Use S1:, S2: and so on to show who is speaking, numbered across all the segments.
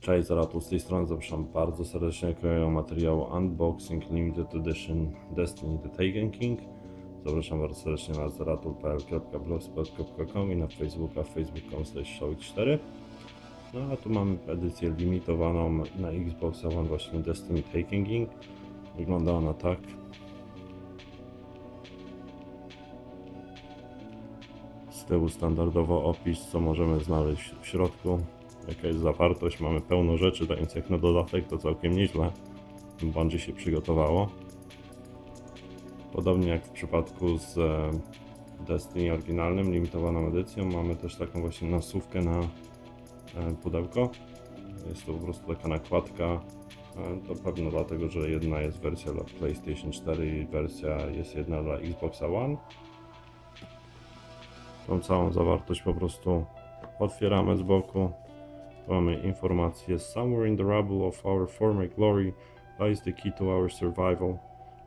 S1: Cześć, Zaratul z tej strony zapraszam bardzo serdecznie do materiału Unboxing Limited Edition Destiny The Taken King. Zapraszam bardzo serdecznie na zaratul.blogspot.com i na Facebooka facebook.com 4 No a tu mamy edycję limitowaną na Xbox One właśnie Destiny Taken King. Wygląda ona tak. Z tyłu standardowo opis, co możemy znaleźć w środku, jaka jest zawartość. Mamy pełno rzeczy, więc jak na dodatek to całkiem nieźle. Bungie się przygotowało. Podobnie jak w przypadku z e, Destiny oryginalnym, limitowaną edycją, mamy też taką właśnie nasówkę na e, pudełko. Jest to po prostu taka nakładka. E, To pewno dlatego, że jedna jest wersja dla PlayStation 4 i wersja jest jedna dla Xboxa One tą całą zawartość po prostu otwieramy z boku. Mamy informację Somewhere in the rubble of our former glory lies the key to our survival,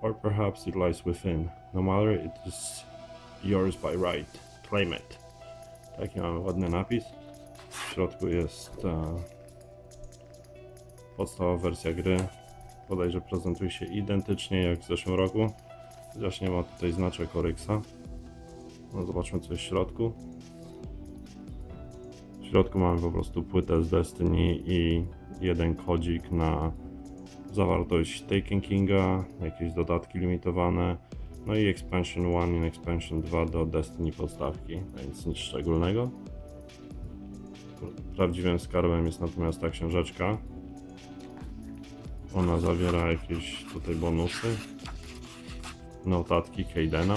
S1: or perhaps it lies within. No matter, it is yours by right. Claim it. Taki mamy ładny napis. W środku jest e, podstawowa wersja gry. Podejrzę prezentuje się identycznie jak w zeszłym roku, chociaż nie ma tutaj znaczek Oryxa. No zobaczmy co jest w środku. Środku mamy po prostu płytę z Destiny i jeden kodzik na zawartość Taken Kinga, jakieś dodatki limitowane, no i Expansion 1 i Expansion 2 do Destiny podstawki, więc nic szczególnego. Prawdziwym skarbem jest natomiast ta książeczka. Ona zawiera jakieś tutaj bonusy, notatki Kaidena.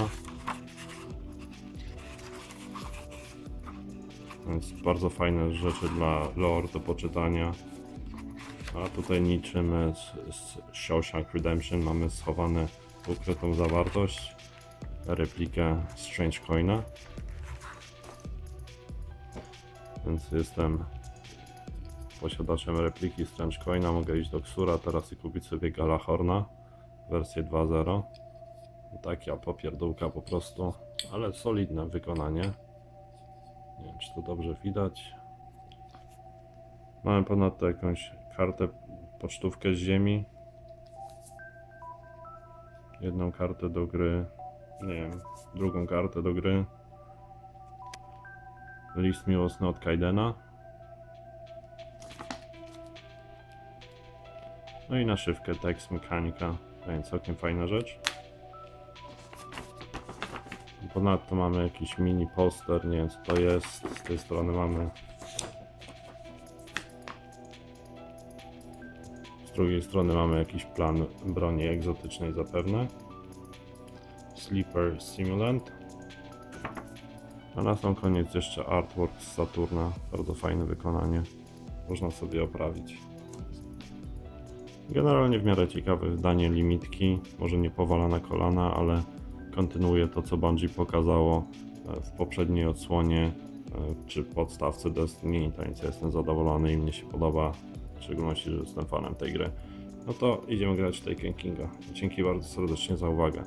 S1: Więc bardzo fajne rzeczy dla lore do poczytania. A tutaj niczym z, z Shawshank Redemption mamy schowane ukrytą zawartość, replikę Strange Coina. Więc jestem posiadaczem repliki Strange Coina, mogę iść do Ksura teraz i kupić sobie Galahorna, wersję 2.0. Taka popierdółka po prostu, ale solidne wykonanie. Wiem, czy to dobrze widać. Mamy ponadto jakąś kartę, pocztówkę z ziemi. Jedną kartę do gry. Nie wiem, drugą kartę do gry. List miłosny od Kaidena. No i naszywkę Text Mechanika, więc całkiem fajna rzecz. Ponadto mamy jakiś mini poster, nie wiem co to jest. Z tej strony mamy. Z drugiej strony mamy jakiś plan broni egzotycznej zapewne. Sleeper Simulant. A na sam koniec jeszcze artwork z Saturna. Bardzo fajne wykonanie. Można sobie oprawić. Generalnie w miarę ciekawe wydanie limitki. Może nie powala na kolana, ale kontynuuje to, co Bungie pokazało e, w poprzedniej odsłonie e, czy podstawce Destiny, to więc ja jestem zadowolony i mnie się podoba, w szczególności, że jestem fanem tej gry. No to idziemy grać w Taken Kinga. Dzięki bardzo serdecznie za uwagę.